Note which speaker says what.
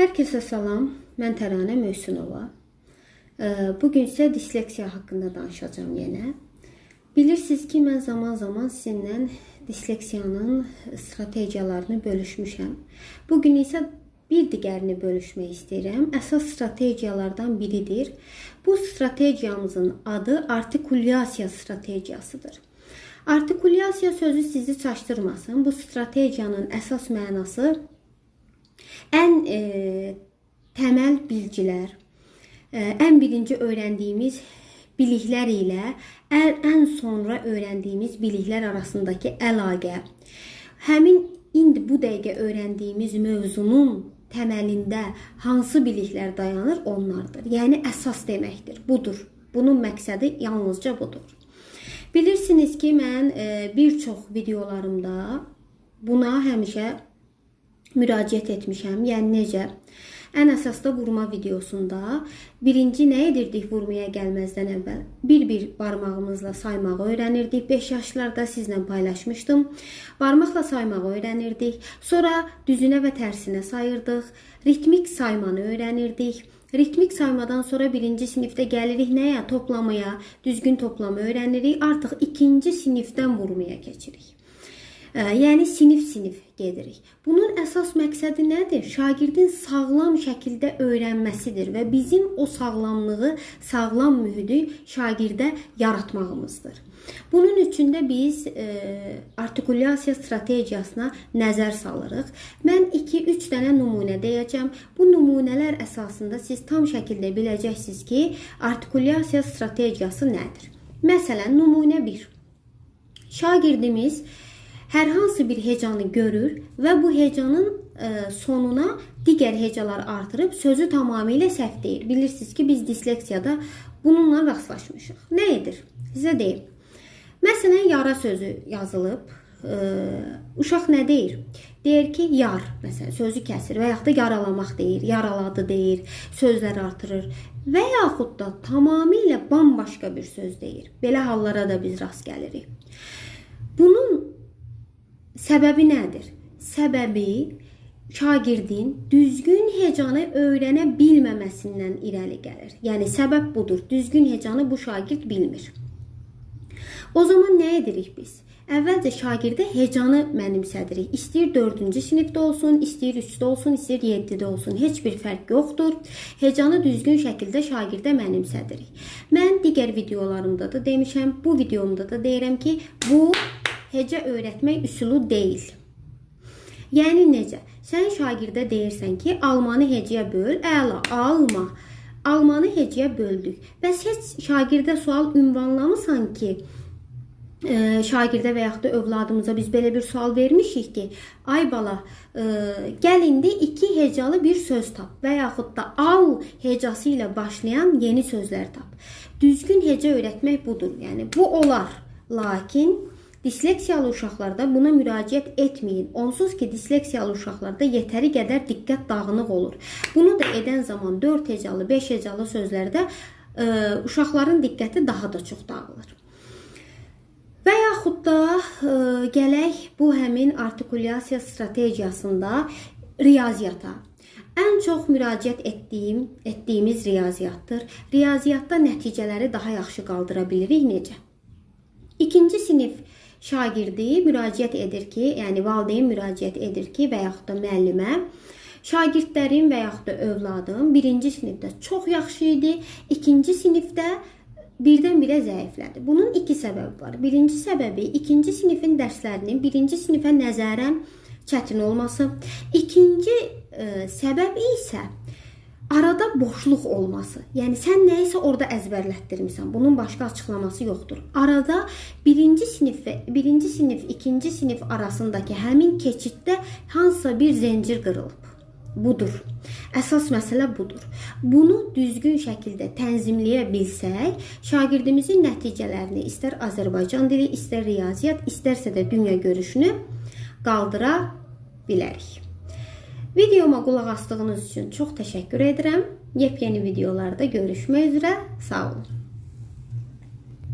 Speaker 1: Herkese salam. Mən Təranə Möhsünova. Ee, Bugün isə disleksiya haqqında danışacağım yenə. Bilirsiniz ki, mən zaman-zaman sizinlə disleksiyanın strategiyalarını bölüşmüşəm. Bugün isə bir digərini bölüşmək istəyirəm. Əsas strategiyalardan biridir. Bu strategiyamızın adı artikulyasiya strategiyasıdır. Artikulyasiya sözü sizi çaşdırmasın. Bu strategiyanın əsas mənası ən e, təməl bilgilər, e, ən birinci öyrəndiyimiz biliklər ilə ən, ən sonra öyrəndiyimiz biliklər arasındakı əlaqə, həmin indi bu dəqiqə öyrəndiyimiz mövzunun təməlində hansı biliklər dayanır, onlardır. Yəni əsas deməkdir. Budur. Bunun məqsədi yalnızca budur. Bilirsiniz ki, mən e, bir çox videolarımda buna həmişə müraciət etmişəm. Yəni necə? Ən əsas da vurma videosunda birinci nə edirdik vurmaya gəlməzdən əvvəl? Bir-bir barmağımızla saymağı öyrənirdik. 5 yaşlarda sizlə paylaşmışdım. Barmaqla saymağı öyrənirdik. Sonra düzünə və tərsinə sayırdıq. Ritmik saymanı öyrənirdik. Ritmik saymadan sonra birinci sinifdə gəlirik nəyə? Toplamaya, düzgün toplama öyrənirik. Artıq ikinci sinifdən vurmaya keçirik. Ə, Yəni sinif-sinif gedirik. Bunun əsas məqsədi nədir? Şagirdin sağlam şəkildə öyrənməsidir və bizim o sağlamlığı, sağlam mühiti şagirdə yaratmağımızdır. Bunun üçün də biz e, artikulyasiya strategiyasına nəzər salırıq. Mən 2-3 dənə nümunə deyəcəm. Bu nümunələr əsasında siz tam şəkildə biləcəksiniz ki, artikulyasiya strategiyası nədir? Məsələn, nümunə 1. Şagirdimiz hansı bir hecanı görür və bu hecanın ə, sonuna digər hecalar artırıb sözü tamamilə səhv deyir. Bilirsiniz ki, biz disleksiyada bununla rastlaşmışıq. Nə edir? Sizə deyim. Məsələn, yara sözü yazılıb. Ə, uşaq nə deyir? Deyir ki, yar, məsələn, sözü kəsir və yaxud da yaralamaq deyir, yaraladı deyir, sözlər artırır və yaxud da tamamilə bambaşqa bir söz deyir. Belə hallara da biz rast gəlirik. Bunun Səbəbi nədir? Səbəbi şagirdin düzgün hecanı öyrənə bilməməsindən irəli gəlir. Yəni səbəb budur. Düzgün hecanı bu şagird bilmir. O zaman nə edirik biz? Əvvəlcə şagirdə hecanı mənimsədirik. İstəyir 4-cü sinifdə olsun, istəyir 3-də olsun, istəyir 7-də olsun. Heç bir fərq yoxdur. Hecanı düzgün şəkildə şagirdə mənimsədirik. Mən digər videolarımda da demişəm, bu videomda da deyirəm ki, bu hecə öyrətmək üsulu deyil. Yəni necə? Sən şagirdə deyirsən ki, almanı hecəyə böl, əla, alma. Almanı hecəyə böldük. Bəs heç şagirdə sual ünvanlamısan ki, e, şagirdə və yaxud da övladımıza biz belə bir sual vermişik ki, ay bala, e, gəl indi iki hecalı bir söz tap və yaxud da al hecası ilə başlayan yeni sözlər tap. Düzgün hecə öyrətmək budur. Yəni bu olar. Lakin Disleksiyalı uşaqlarda buna müraciət etməyin. Onsuz ki, disleksiyalı uşaqlarda yetəri qədər diqqət dağınıq olur. Bunu da edən zaman 4 hecalı, 5 hecalı sözlərdə ə, uşaqların diqqəti daha da çox dağılır. Və yaxud da ə, gələk bu həmin artikulyasiya strategiyasında riyaziyyata. Ən çox müraciət etdiyim, etdiyimiz riyaziyyatdır. Riyaziyyatda nəticələri daha yaxşı qaldıra bilirik necə? İkinci sinif şagirdi müraciət edir ki, yəni valideyn müraciət edir ki, və yaxud da müəllimə şagirdlərim və yaxud da övladım birinci sinifdə çox yaxşı idi, ikinci sinifdə birdən-birə zəiflədi. Bunun iki səbəbi var. Birinci səbəbi ikinci sinifin dərslərinin birinci sinifə nəzərən çətin olması. İkinci ə, e, səbəbi isə arada boşluq olması. Yəni sən nə isə orada əzbərlətdirmisən. Bunun başqa açıqlaması yoxdur. Arada birinci sinif və birinci sinif, ikinci sinif arasındakı həmin keçiddə hansısa bir zəncir qırılıb. Budur. Əsas məsələ budur. Bunu düzgün şəkildə tənzimləyə bilsək, şagirdimizin nəticələrini istər Azərbaycan dili, istər riyaziyyat, istərsə də dünya görüşünü qaldıra bilərik. Videoma qulaq asdığınız üçün çox təşəkkür edirəm. Yepyeni videolarda görüşmək üzrə. Sağ olun.